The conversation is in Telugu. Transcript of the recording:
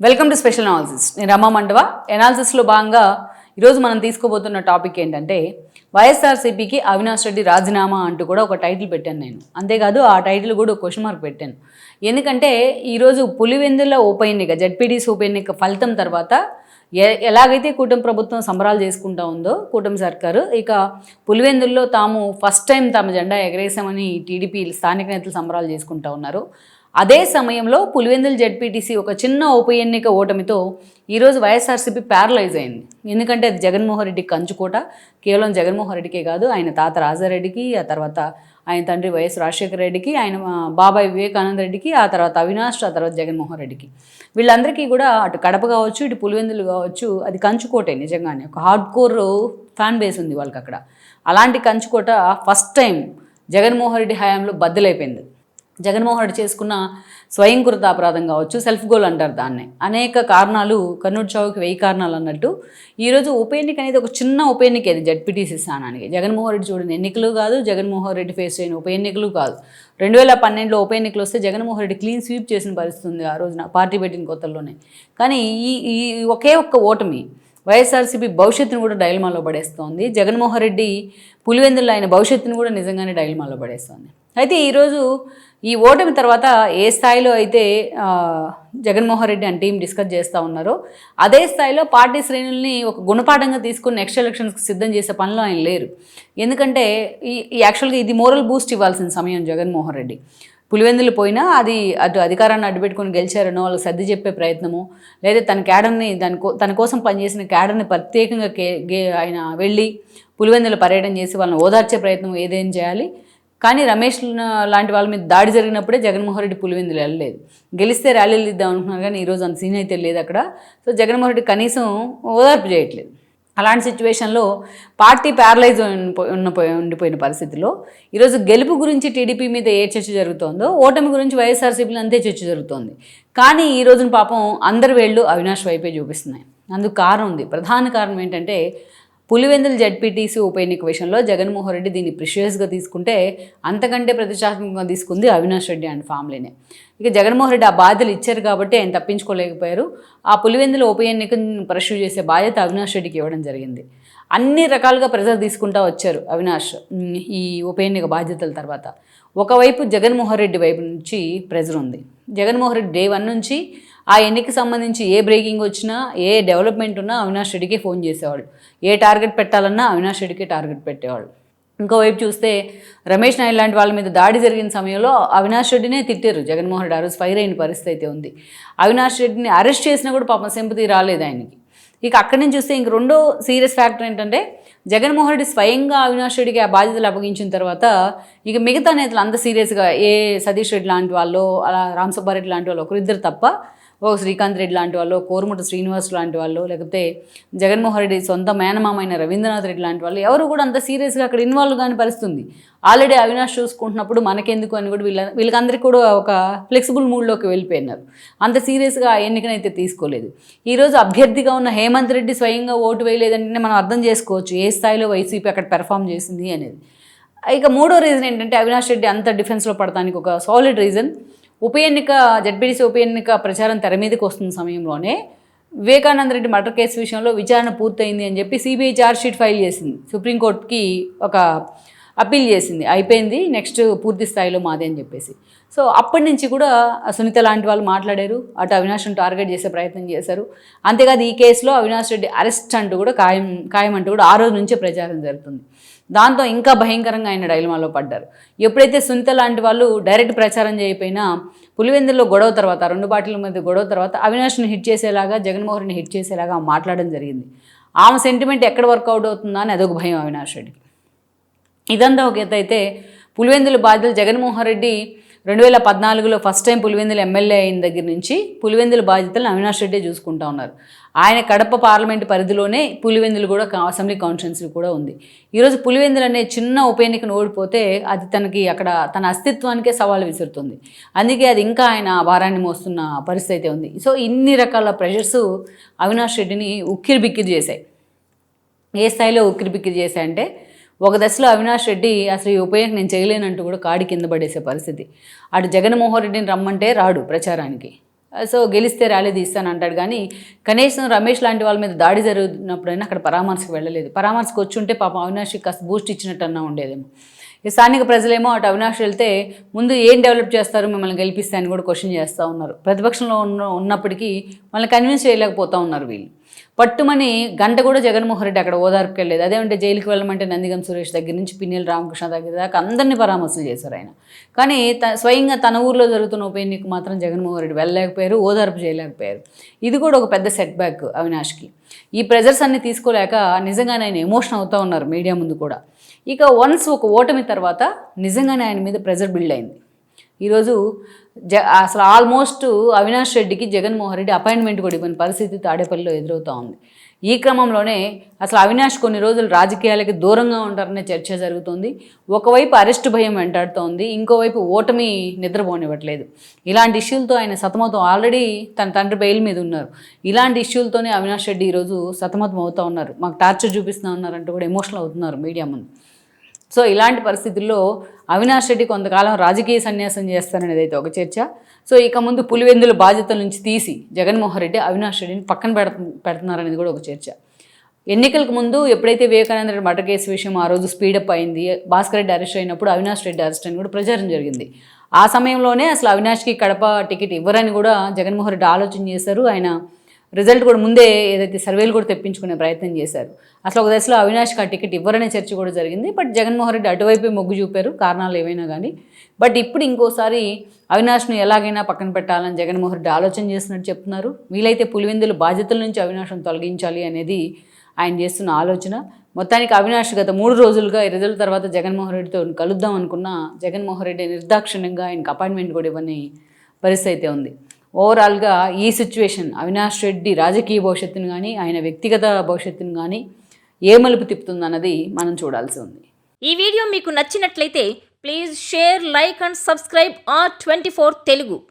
వెల్కమ్ టు స్పెషల్ అనాలిసిస్ నేను రమా మండవ. ఎనాలిసిస్లో భాగంగా ఈరోజు మనం తీసుకోబోతున్న టాపిక్ ఏంటంటే వైఎస్ఆర్సీపీకి అవినాష్ రెడ్డి రాజీనామా అంటూ కూడా ఒక టైటిల్ పెట్టాను నేను. అంతేకాదు ఆ టైటిల్ కూడా ఒక క్వశ్చన్ మార్క్ పెట్టాను. ఎందుకంటే ఈరోజు పులివెందుల ఉప ఎన్నిక జడ్పీటీసీ ఉప ఎన్నిక ఫలితం తర్వాత ఎ ఎలాగైతే కూటమి ప్రభుత్వం సంబరాలు చేసుకుంటా ఉందో కూటమి సర్కారు ఇక పులివెందుల్లో తాము ఫస్ట్ టైం తమ జెండా ఎగరేసామని టీడీపీ స్థానిక నేతలు సంబరాలు చేసుకుంటా ఉన్నారు. అదే సమయంలో పులివెందుల జడ్పీటీసీ ఒక చిన్న ఉప ఎన్నిక ఓటమితో ఈరోజు వైఎస్ఆర్సీపీ ప్యారలైజ్ అయింది. ఎందుకంటే అది జగన్మోహన్ రెడ్డి కంచుకోట కేవలం జగన్మోహన్ రెడ్డికే కాదు ఆయన తాత రాజారెడ్డికి ఆ తర్వాత ఆయన తండ్రి వైఎస్ రాజశేఖర రెడ్డికి ఆయన బాబాయ్ వివేకానంద రెడ్డికి ఆ తర్వాత అవినాష్ ఆ తర్వాత జగన్మోహన్ రెడ్డికి. వీళ్ళందరికీ కూడా అటు కడప కావచ్చు ఇటు పులివెందులు కావచ్చు అది కంచుకోటే నిజంగానే. ఒక హార్డ్ కోర్ ఫ్యాన్ బేస్ ఉంది వాళ్ళకి అక్కడ. అలాంటి కంచుకోట ఫస్ట్ టైం జగన్మోహన్ రెడ్డి హయాంలో బద్దలైపోయింది. జగన్మోహన్ రెడ్డి చేసుకున్న స్వయంకృత అపరాధం కావచ్చు సెల్ఫ్ గోల్ అంటారు దాన్నే. అనేక కారణాలు కర్నూలు చావుకి వెయ్యి కారణాలు అన్నట్టు. ఈరోజు ఉప ఎన్నిక అనేది ఒక చిన్న ఉప ఎన్నిక ఇది జడ్పీటీసీ స్థానానికి. జగన్మోహన్ రెడ్డి చూడని ఎన్నికలు కాదు జగన్మోహన్ రెడ్డి ఫేస్ చేయని ఉప ఎన్నికలు కాదు. రెండు వేల పన్నెండులో ఉప ఎన్నికలు వస్తే జగన్మోహన్ రెడ్డి క్లీన్ స్వీప్ చేసిన పరిస్థితుంది ఆ రోజున పార్టీ పెట్టిన కొత్తల్లోనే కానీ ఈ ఈ ఒకే ఒక్క ఓటమి వైఎస్ఆర్సీపీ భవిష్యత్తును కూడా డైల్మాలో పడేస్తోంది. జగన్మోహన్ రెడ్డి పులివెందుల్లో ఆయన భవిష్యత్తును కూడా నిజంగానే డైల్మాలో పడేస్తోంది. అయితే ఈరోజు ఈ ఓటమి తర్వాత ఏ స్థాయిలో అయితే Jaganmohan Reddy and team discuss చేస్తూ ఉన్నారో అదే స్థాయిలో పార్టీ శ్రేణుల్ని ఒక గుణపాఠంగా తీసుకుని నెక్స్ట్ ఎలక్షన్స్కి సిద్ధం చేసే పనిలో ఆయన లేరు. ఎందుకంటే ఈ యాక్చువల్గా ఇది మోరల్ బూస్ట్ ఇవ్వాల్సిన సమయం జగన్మోహన్ రెడ్డి. పులివెందులు పోయినా అది అటు అధికారాన్ని అడ్డుపెట్టుకొని గెలిచారనో వాళ్ళకి సర్ది చెప్పే ప్రయత్నము లేదా తన క్యాడర్ని దానికో తన కోసం పనిచేసిన క్యాడర్ని ప్రత్యేకంగా కే ఆయన వెళ్ళి పులివెందులు పర్యటన చేసి వాళ్ళని ఓదార్చే ప్రయత్నం ఏదేం చేయాలి. కానీ రమేష్ లాంటి వాళ్ళ మీద దాడి జరిగినప్పుడే జగన్మోహన్ రెడ్డి పులివెందులు వెళ్ళలేదు. గెలిస్తే ర్యాలీలు ఇద్దాం అనుకున్నారు కానీ ఈరోజు అంత సీన్ అయితే లేదు అక్కడ. సో జగన్మోహన్ రెడ్డి కనీసం ఓదార్పు చేయట్లేదు. అలాంటి సిచ్యువేషన్లో పార్టీ ప్యారలైజ్ ఉన్న ఉండిపోయిన పరిస్థితిలో ఈరోజు గెలుపు గురించి టీడీపీ మీద ఏ చర్చ జరుగుతోందో ఓటమి గురించి వైఎస్ఆర్సీపీలో అంతే చర్చ జరుగుతోంది. కానీ ఈ రోజున పాపం అందరి వేళ్ళు అవినాష్ వైపే చూపిస్తున్నాయి. అందుకు కారణం ఉంది. ప్రధాన కారణం ఏంటంటే పులివెందుల జడ్పీటీసీ ఉప ఎన్నిక విషయంలో జగన్మోహన్ రెడ్డి దీన్ని ప్రిషియస్గా తీసుకుంటే అంతకంటే ప్రతిష్టాత్మకంగా తీసుకుంది అవినాష్ రెడ్డి అండ్ ఫ్యామిలీనే. ఇక జగన్మోహన్ రెడ్డి ఆ బాధ్యతలు ఇచ్చారు కాబట్టి ఆయన తప్పించుకోలేకపోయారు. ఆ పులివెందుల ఉప ఎన్నికను ప్రెష్యూ చేసే బాధ్యత అవినాష్ రెడ్డికి ఇవ్వడం జరిగింది. అన్ని రకాలుగా ప్రెజర్ తీసుకుంటా వచ్చారు అవినాష్ ఈ ఉప ఎన్నిక బాధ్యతల తర్వాత. ఒకవైపు జగన్మోహన్ రెడ్డి వైపు నుంచి ప్రెజర్ ఉంది. జగన్మోహన్ రెడ్డి డే వన్ నుంచి ఆ ఎన్నికకి సంబంధించి ఏ బ్రేకింగ్ వచ్చినా ఏ డెవలప్మెంట్ ఉన్నా అవినాష్ రెడ్డికి ఫోన్ చేసేవాళ్ళు ఏ టార్గెట్ పెట్టాలన్నా అవినాష్ రెడ్డికి టార్గెట్ పెట్టేవాళ్ళు ఇంకోవైపు చూస్తే రమేష్ నాయుడు లాంటి వాళ్ళ మీద దాడి జరిగిన సమయంలో అవినాష్ రెడ్డినే తిట్టారు. జగన్మోహన్ రెడ్డి ఆ రోజు ఫైర్ అయిన పరిస్థితి అయితే ఉంది. అవినాష్ రెడ్డిని అరెస్ట్ చేసినా కూడా పాపం సింపతి రాలేదు ఆయనకి. ఇక అక్కడి నుంచి చూస్తే ఇంక రెండో సీరియస్ ఫ్యాక్టర్ ఏంటంటే జగన్మోహన్ రెడ్డి స్వయంగా అవినాష్ రెడ్డికి ఆ బాధ్యతలు అప్పగించిన తర్వాత ఇక మిగతా నేతలు అంత సీరియస్గా ఏ సతీష్ రెడ్డి లాంటి వాళ్ళు అలా రామ్ సుబ్బారెడ్డి లాంటి వాళ్ళు ఒకరిద్దరు తప్ప ఓ శ్రీకాంత్ రెడ్డి లాంటి వాళ్ళు కోరుముట శ్రీనివాస్ లాంటి వాళ్ళు లేకపోతే జగన్మోహన్ రెడ్డి సొంత మేనమామైన రవీంద్రనాథ్ రెడ్డి లాంటి వాళ్ళు ఎవరు కూడా అంత సీరియస్గా అక్కడ ఇన్వాల్వ్ కాని పరిస్థితుంది. ఆల్రెడీ అవినాష్ చూసుకుంటున్నప్పుడు మనకెందుకు అని కూడా వీళ్ళ వీళ్ళకందరికీ కూడా ఒక ఫ్లెక్సిబుల్ మూడ్లోకి వెళ్ళిపోయినారు. అంత సీరియస్గా ఆ ఎన్నికనైతే తీసుకోలేదు. ఈరోజు అభ్యర్థిగా ఉన్న హేమంత్ రెడ్డి స్వయంగా ఓటు వేయలేదంటే మనం అర్థం చేసుకోవచ్చు ఏ స్థాయిలో వైసీపీ అక్కడ పెర్ఫామ్ చేసింది అనేది. ఇక మూడో రీజన్ ఏంటంటే అవినాష్ రెడ్డి అంత డిఫెన్స్లో పడటానికి ఒక సాలిడ్ రీజన్ ఉప ఎన్నిక జడ్బీడీసీ ఉప ఎన్నిక ప్రచారం తెర మీదకి వస్తున్న సమయంలోనే వివేకానంద రెడ్డి మర్డర్ కేసు విషయంలో విచారణ పూర్తయింది అని చెప్పి సిబిఐ ఛార్జ్ షీట్ ఫైల్ చేసింది. సుప్రీంకోర్టుకి ఒక అప్పీల్ చేసింది. అయిపోయింది నెక్స్ట్ పూర్తి స్థాయిలో మాదే అని చెప్పేసి. సో అప్పటి నుంచి కూడా సునీత లాంటి వాళ్ళు మాట్లాడారు. అటు అవినాష్ను టార్గెట్ చేసే ప్రయత్నం చేశారు. అంతేకాదు ఈ కేసులో అవినాష్ రెడ్డి అరెస్ట్ అంటూ కూడా ఖాయం ఖాయం అంటూ కూడా ఆ రోజు నుంచే ప్రచారం జరుగుతుంది. దాంతో ఇంకా భయంకరంగా ఆయన డైలమాలో పడ్డారు. ఎప్పుడైతే సునీత లాంటి వాళ్ళు డైరెక్ట్ ప్రచారం చేయకపోయినా పులివెందుల్లో గొడవ తర్వాత రెండు పార్టీల మధ్య గొడవ తర్వాత అవినాష్ను హిట్ చేసేలాగా జగన్మోహన్ హిట్ చేసేలాగా మాట్లాడడం జరిగింది. ఆమె సెంటిమెంట్ ఎక్కడ వర్కౌట్ అవుతుందా అని అదొక భయం అవినాష్ రెడ్డికి. ఇదంతా ఒక ఎత్తు అయితే పులివెందుల బాధితులు జగన్మోహన్ రెడ్డి రెండు వేల పద్నాలుగులో ఫస్ట్ టైం పులివెందులు ఎమ్మెల్యే అయిన దగ్గర నుంచి పులివెందుల బాధ్యతలను అవినాష్ రెడ్డి చూసుకుంటా ఉన్నారు. ఆయన కడప పార్లమెంట్ పరిధిలోనే పులివెందులు కూడా అసెంబ్లీ కాన్స్టిట్యున్సీ కూడా ఉంది. ఈరోజు పులివెందులు అనే చిన్న ఉప ఎన్నికను ఓడిపోతే అది తనకి అక్కడ తన అస్తిత్వానికే సవాల్ విసురుతుంది. అందుకే అది ఇంకా ఆయన భారాన్ని మోస్తున్న పరిస్థితి అయితే ఉంది. సో ఇన్ని రకాల ప్రెషర్స్ అవినాష్ రెడ్డిని ఉక్కిరిబిక్కిరి చేశాయి. ఏ స్థాయిలో ఉక్కిరి బిక్కిరి అంటే ఒక దశలో అవినాష్ రెడ్డి అసలు ఈ ఉపయోగం నేను చేయలేనంటూ కూడా కాడి కింద పడేసే పరిస్థితి. అటు జగన్మోహన్ రెడ్డిని రమ్మంటే రాడు ప్రచారానికి. సో గెలిస్తే ర్యాలీ తీస్తాను అంటాడు కానీ కనీసం రమేష్ లాంటి వాళ్ళ మీద దాడి జరుగుతున్నప్పుడైనా అక్కడ పరామర్శకు వెళ్ళలేదు. పరామర్శకు వచ్చి ఉంటే పాపం అవినాష్కి కాస్త బూస్ట్ ఇచ్చినట్టన్నా ఉండేదేమో. స్థానిక ప్రజలేమో అటు అవినాష్ వెళ్తే ముందు ఏం డెవలప్ చేస్తారు మిమ్మల్ని గెలిపిస్తే అని కూడా క్వశ్చన్ చేస్తూ ఉన్నారు. ప్రతిపక్షంలో ఉన్న ఉన్నప్పటికీ వాళ్ళని కన్విన్స్ చేయలేకపోతూ ఉన్నారు వీళ్ళు. పట్టుమని గంట కూడా జగన్మోహన్ రెడ్డి అక్కడ ఓదార్పుకి వెళ్ళలేదు. అదేమంటే జైలుకి వెళ్ళమంటే నందిగం సురేష్ దగ్గర నుంచి పిన్నెల రామకృష్ణ దగ్గర దాకా అందరినీ పరామర్శలు చేశారు ఆయన. కానీ త స్వయంగా తన ఊర్లో జరుగుతున్న ఉప ఎన్నికకు మాత్రం జగన్మోహన్ రెడ్డి వెళ్ళలేకపోయారు ఓదార్పు చేయలేకపోయారు. ఇది కూడా ఒక పెద్ద సెట్ బ్యాక్ అవినాష్కి. ఈ ప్రెజర్స్ అన్ని తీసుకోలేక నిజంగానే ఆయన ఎమోషన్ అవుతూ ఉన్నారు మీడియా ముందు కూడా. ఇక వన్స్ ఒక ఓటమి తర్వాత నిజంగానే ఆయన మీద ప్రెజర్ బిల్డ్ అయింది. ఈరోజు జ అసలు ఆల్మోస్ట్ అవినాష్ రెడ్డికి జగన్మోహన్ రెడ్డి అపాయింట్మెంట్ కూడా ఇవ్వని పరిస్థితి తాడేపల్లిలో ఎదురవుతూ ఉంది. ఈ క్రమంలోనే అసలు అవినాష్ కొన్ని రోజులు రాజకీయాలకి దూరంగా ఉంటారనే చర్చ జరుగుతుంది. ఒకవైపు అరెస్ట్ భయం వెంటాడుతోంది ఇంకోవైపు ఓటమి నిద్రపోనివ్వట్లేదు. ఇలాంటి ఇష్యూలతో ఆయన సతమతం ఆల్రెడీ తన తండ్రి బెయిల్ మీద ఉన్నారు. ఇలాంటి ఇష్యూలతోనే అవినాష్ రెడ్డి ఈరోజు సతమతం అవుతూ ఉన్నారు. మాకు టార్చర్ చూపిస్తూ ఉన్నారంటూ కూడా ఎమోషనల్ అవుతున్నారు మీడియా ముందు. సో ఇలాంటి పరిస్థితుల్లో అవినాష్ రెడ్డి కొంతకాలం రాజకీయ సన్యాసం చేస్తారనేది అయితే ఒక చర్చ. సో ఇక ముందు పులివెందుల బాధ్యతల నుంచి తీసి జగన్మోహన్ రెడ్డి అవినాష్ రెడ్డిని పక్కన పెడ పెడుతున్నారనేది కూడా ఒక చర్చ. ఎన్నికలకు ముందు ఎప్పుడైతే వివేకానంద రెడ్డి మటర్ కేసు విషయం ఆ రోజు స్పీడప్ అయింది భాస్కర్ రెడ్డి అరెస్ట్ అయినప్పుడు అవినాష్ రెడ్డి అరెస్ట్ అని కూడా ప్రచారం జరిగింది. ఆ సమయంలోనే అసలు అవినాష్కి కడప టికెట్ ఇవ్వరని కూడా జగన్మోహన్ రెడ్డి ఆలోచన చేశారు. ఆయన రిజల్ట్ కూడా ముందే ఏదైతే సర్వేలు కూడా తెప్పించుకునే ప్రయత్నం చేశారు. అసలు ఒక దశలో అవినాష్కి ఆ టికెట్ ఇవ్వరనే చర్చ కూడా జరిగింది. బట్ జగన్మోహన్ రెడ్డి అటువైపే మొగ్గు చూపారు కారణాలు ఏవైనా కానీ బట్ ఇప్పుడు ఇంకోసారి అవినాష్ను ఎలాగైనా పక్కన పెట్టాలని జగన్మోహన్ రెడ్డి ఆలోచన చేస్తున్నట్టు చెప్తున్నారు. వీలైతే పులివెందుల బాధ్యతల నుంచి అవినాష్ను తొలగించాలి అనేది ఆయన చేస్తున్న ఆలోచన. మొత్తానికి అవినాష్ గత మూడు రోజులుగా ఈ రిజల్ట్ తర్వాత జగన్మోహన్ రెడ్డితో కలుద్దాం అనుకున్న జగన్మోహన్ రెడ్డి నిర్దాక్షిణ్యంగా ఆయనకు అపాయింట్మెంట్ కూడా ఇవ్వని పరిస్థితి అయితే ఉంది. ఓవరాల్గా ఈ సిచ్యువేషన్ అవినాష్ రెడ్డి రాజకీయ భవిష్యత్తును కానీ ఆయన వ్యక్తిగత భవిష్యత్తును కానీ ఏ మలుపు తిప్పుతుందన్నది మనం చూడాల్సి ఉంది. ఈ వీడియో మీకు నచ్చినట్లయితే please share like and subscribe R twenty four Telugu.